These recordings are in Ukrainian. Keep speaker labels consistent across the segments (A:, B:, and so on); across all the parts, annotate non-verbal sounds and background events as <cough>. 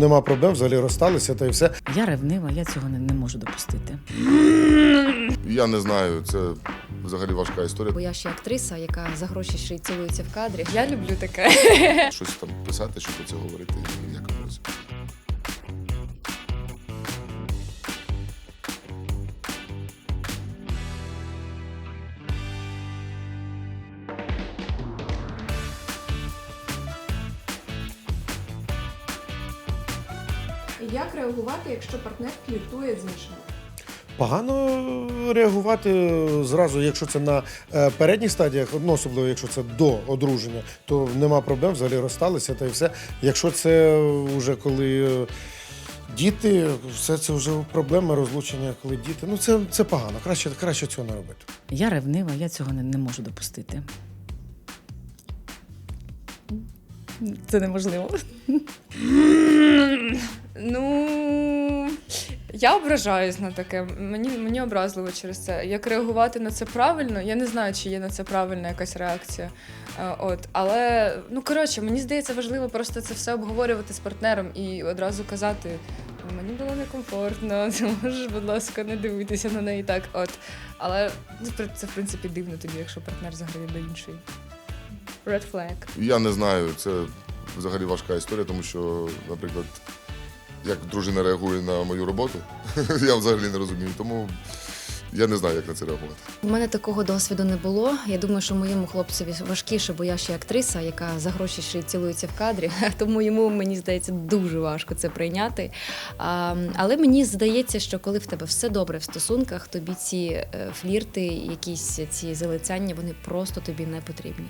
A: Нема проблем, взагалі розсталися та й все.
B: Я ревнива, я цього не, не можу допустити.
C: Я не знаю, це взагалі важка історія.
D: Бо я ще актриса, яка за гроші ще й цілується в кадрі. Я люблю таке.
C: Щось там писати, щось про це говорити, ніякого разу.
E: Як реагувати, якщо партнер фліртує з іншими?
A: Погано реагувати зразу, якщо це на е, передніх стадіях, ну, особливо якщо це до одруження, то нема проблем, взагалі розсталися та й все. Якщо це вже коли е, діти, все це вже проблема розлучення, коли діти. Ну це, це погано. Краще, краще цього не робити.
B: Я ревнива, я цього не, не можу допустити. Це неможливо. <laughs>
F: Ну я ображаюсь на таке. Мені, мені образливо через це. Як реагувати на це правильно? Я не знаю, чи є на це правильна якась реакція. Е, От, але ну коротше, мені здається, важливо просто це все обговорювати з партнером і одразу казати. Мені було некомфортно, <laughs> ти можеш, будь ласка, не дивитися на неї так. От. Але ну, це в принципі дивно тоді, якщо партнер заграє до іншої. Red flag.
C: Я не знаю, це взагалі важка історія, тому що, наприклад, як дружина реагує на мою роботу, <laughs> я взагалі не розумію. Тому я не знаю, як на це реагувати.
D: У мене такого досвіду не було. Я думаю, що моєму хлопцеві важкіше, бо я ще актриса, яка за гроші ще й цілується в кадрі. <laughs> Тому йому мені здається дуже важко це прийняти. А, але мені здається, що коли в тебе все добре в стосунках, тобі ці е, флірти, якісь ці залицяння, вони просто тобі не потрібні.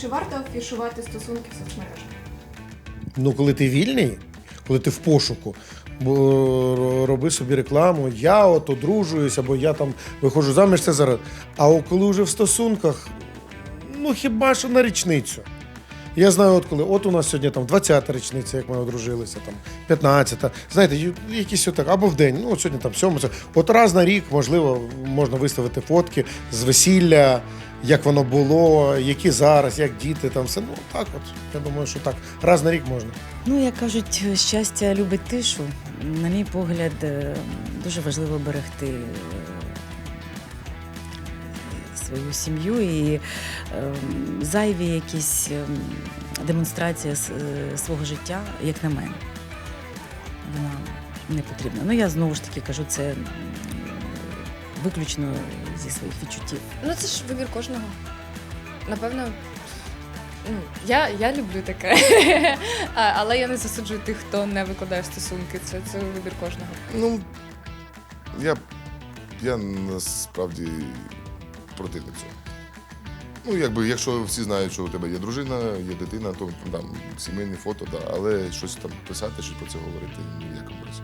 E: Чи варто афішувати стосунки в соцмережах?
A: Ну, коли ти вільний, коли ти в пошуку, бо роби собі рекламу, я от одружуюсь, або я там виходжу заміж, це зараз. А коли вже в стосунках, ну хіба що на річницю. Я знаю, от коли, от у нас сьогодні там 20-та річниця, як ми одружилися, там 15-та. Знаєте, якісь отак, або в день, ну от сьогодні там 7 От раз на рік, можливо, можна виставити фотки з весілля, як воно було, які зараз, як діти, там все. Ну так от. Я думаю, що так. Раз на рік можна.
B: Ну, як кажуть, щастя любить тишу. На мій погляд, е, дуже важливо берегти е, свою сім'ю і е, зайві якісь демонстрації свого життя, як на мене. Вона не потрібна. Ну, я знову ж таки кажу, це виключно зі своїх відчуттів.
F: Ну, це ж вибір кожного. Напевно, ну, я, я люблю таке. <laughs> А, але я не засуджую тих, хто не викладає стосунки. Це, це вибір кожного.
C: Ну, я, я насправді противник цього. Ну, якби, якщо всі знають, що у тебе є дружина, є дитина, то там сімейні фото, да, але щось там писати, щось про це говорити ні в якому разі.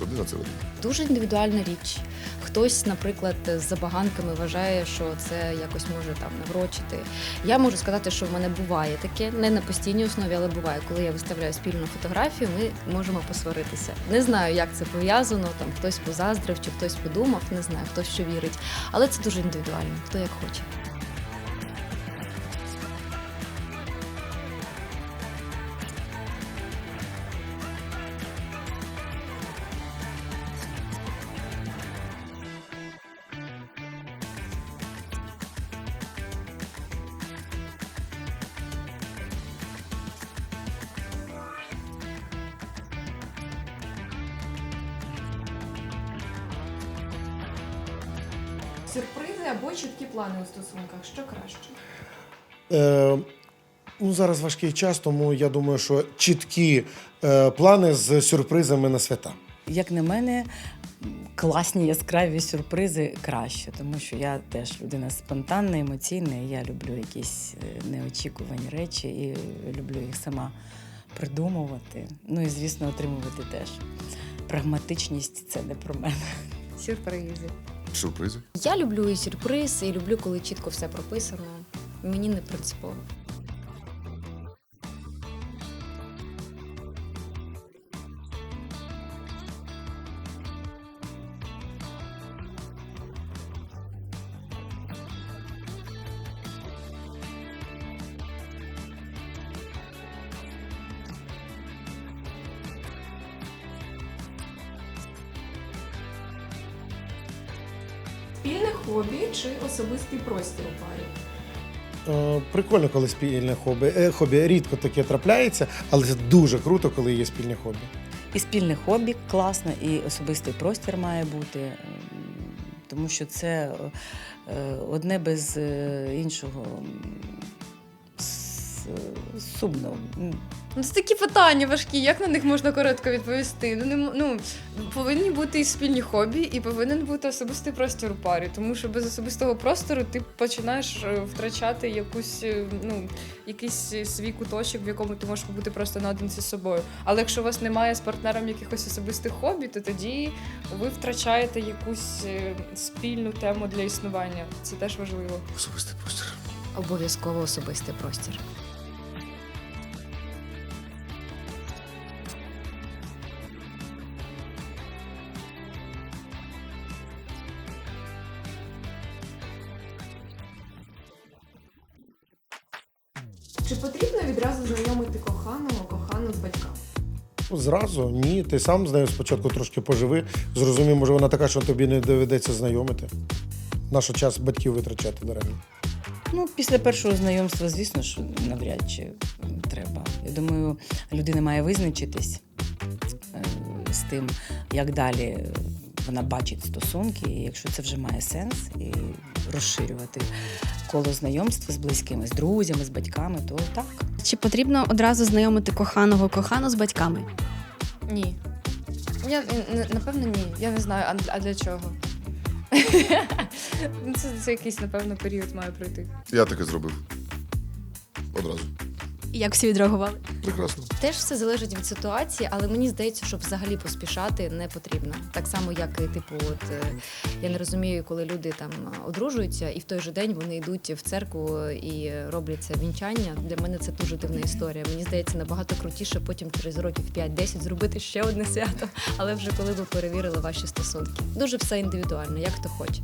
C: Родина це родина.
D: Дуже індивідуальна річ. Хтось, наприклад, з забаганками вважає, що це якось може там наврочити. Я можу сказати, що в мене буває таке, не на постійній основі, але буває, коли я виставляю спільну фотографію, ми можемо посваритися. Не знаю, як це пов'язано. Там хтось позаздрив чи хтось подумав, не знаю, хтось що вірить. Але це дуже індивідуально, хто як хоче.
E: Сюрпризи або чіткі плани у стосунках. Що краще?
A: Е, ну, зараз важкий час, тому я думаю, що чіткі е, плани з сюрпризами на свята.
B: Як на мене, класні яскраві сюрпризи краще, тому що я теж людина спонтанна, емоційна, і я люблю якісь е, неочікувані речі і люблю їх сама придумувати. Ну і звісно, отримувати теж. Прагматичність це не про мене.
F: Сюрпризи.
C: Сюрпризи.
D: Я люблю і сюрприз, і люблю, коли чітко все прописано. Мені не принципово.
E: Хобі чи особистий простір у парі?
A: Е, Прикольно, коли спільне хобі. Е, Хобі рідко таке трапляється, але це дуже круто, коли є спільне хобі.
B: І спільне хобі класно, і особистий простір має бути, тому що це е, одне без іншого сумно.
F: Ну, це такі питання важкі, як на них можна коротко відповісти? Ну, не, ну, повинні бути і спільні хобі, і повинен бути особистий простір у парі, тому що без особистого простору ти починаєш е, втрачати якусь, е, ну, якийсь е, свій куточок, в якому ти можеш побути просто наодинці з собою. Але якщо у вас немає з партнером якихось особистих хобі, то тоді ви втрачаєте якусь спільну тему для існування. Це теж важливо.
C: Особистий простір.
D: Обов'язково особистий простір.
E: Чи потрібно відразу знайомити коханого, кохану з батьками?
A: Зразу ні. Ти сам з нею спочатку трошки поживи, зрозумів, може вона така, що тобі не доведеться знайомити. Наш час батьків витрачати даремно.
B: Ну, після першого знайомства, звісно, що навряд чи треба. Я думаю, людина має визначитись е, з тим, як далі вона бачить стосунки, і якщо це вже має сенс, і розширювати коло знайомства з близькими, з друзями, з батьками, то так.
G: Чи потрібно одразу знайомити коханого кохану з батьками?
F: Ні. Я напевно ні. Я не знаю, а, а для чого? <laughs> Ну, це, це якийсь, напевно, період має пройти.
C: Я таке зробив. Одразу.
G: І як всі відреагували?
C: Прекрасно.
D: Теж все залежить від ситуації, але мені здається, що взагалі поспішати не потрібно. Так само, як і типу, от е, я не розумію, коли люди там одружуються, і в той же день вони йдуть в церкву і роблять це вінчання. Для мене це дуже дивна історія. Мені здається, набагато крутіше потім через років 5-10 зробити ще одне свято, але вже коли ви перевірили ваші стосунки. Дуже все індивідуально, як хто хоче.